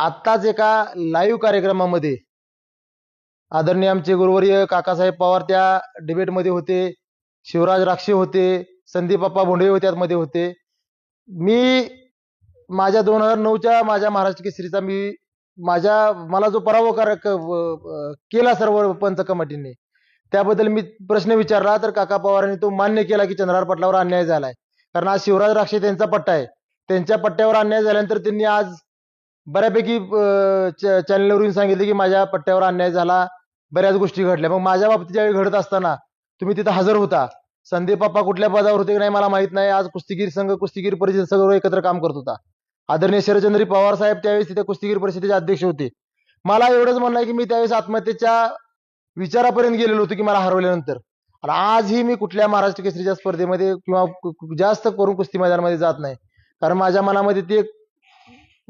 आत्ताच एका लाईव्ह कार्यक्रमामध्ये आदरणीय आमचे गुरुवर्य काकासाहेब पवार त्या डिबेटमध्ये होते शिवराज राक्षे होते संदीप अप्पा भोंडे होते त्यामध्ये होते. मी माझ्या दोन हजार नऊच्या माझ्या महाराष्ट्र केसरीचा मी माझ्या मला जो पराभव कर केला सर्व पंच कमिटीने त्याबद्दल मी प्रश्न विचारला तर काका पवारांनी तो मान्य केला की चंद्रार पटलावर अन्याय झालाय. कारण आज शिवराज राक्षे त्यांचा पट्टा आहे. त्यांच्या पट्ट्यावर अन्याय झाल्यानंतर त्यांनी आज बऱ्यापैकी चॅनलवरून सांगितले की माझ्या पट्ट्यावर अन्याय झाला बऱ्याच गोष्टी घडल्या. मग माझ्या बाबतीत ज्यावेळी घडत असताना तुम्ही तिथं हजर होता. संदीप बाप्पा कुठल्या पदावर होते की नाही मला माहीत नाही. आज कुस्तीगीर संघ कुस्तीगीर परिषद सगळं एकत्र काम करत होता. आदरणीय शरदचंद्री पवार साहेब त्यावेळेस तिथे कुस्तीगीर परिषदेचे अध्यक्ष होते. मला एवढंच म्हणणं आहे की मी त्यावेळेस आत्महत्येच्या विचारापर्यंत गेलेलो होतो की मला हरवल्यानंतर. आणि आजही मी कुठल्या महाराष्ट्र केसरीच्या स्पर्धेमध्ये किंवा जास्त करून कुस्ती मैदानामध्ये जात नाही. कारण माझ्या मनामध्ये ती एक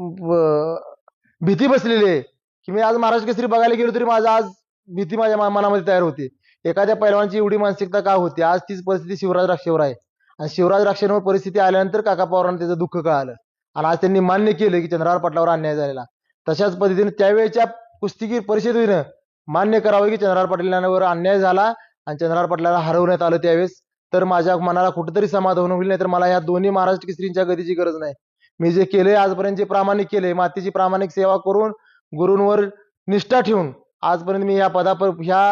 भीती बसलेली आहे की मी आज महाराष्ट्र केसरी बघायला गेलो तरी माझा आज भीती माझ्या मनामध्ये तयार होते. एखाद्या पैलवानची एवढी मानसिकता का होती? आज तीच परिस्थिती शिवराज राक्षेवर आहे. आणि शिवराज राक्षेवर परिस्थिती आल्यानंतर काका पवारांना त्याचं दुःख कळालं. आणि आज त्यांनी मान्य केलं की चंद्रावर पटलावर अन्याय झालेला. तशाच पद्धतीने त्यावेळेच्या कुस्तीगीर परिषदेनं मान्य करावं की चंद्रावर पाटलांवर अन्याय झाला आणि चंद्रावर पाटलाला हरवण्यात आलं त्यावेळेस. तर माझ्या मनाला कुठेतरी समाधान होईल नाही तर मला या दोन्ही महाराष्ट्र केसरींच्या गतीची गरज नाही. मी जे केले आजपर्यंत जे प्रामाणिक केले मातीची प्रामाणिक सेवा करून गुरूंवर निष्ठा ठेवून आजपर्यंत मी या पदापर ह्या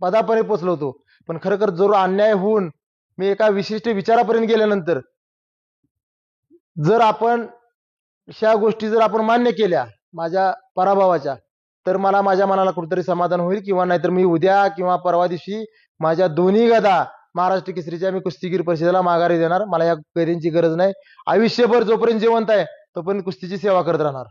पदापर्यंत पोचलो होतो. पण खरं खर अन्याय होऊन मी एका विशिष्ट विचारापर्यंत गेल्यानंतर जर आपण ह्या गोष्टी जर आपण मान्य केल्या माझ्या पराभवाच्या तर मला माझ्या मनाला कुठेतरी समाधान होईल किंवा नाहीतर मी उद्या किंवा परवा दिवशी माझ्या दोन्ही गदा महाराष्ट्र केसरीच्या मी कुस्तीगीर परिषदेला माघारी देणार. मला या कैद्यांची गरज नाही. आयुष्यभर जोपर्यंत जिवंत आहे तोपर्यंत कुस्तीची सेवा करत राहणार.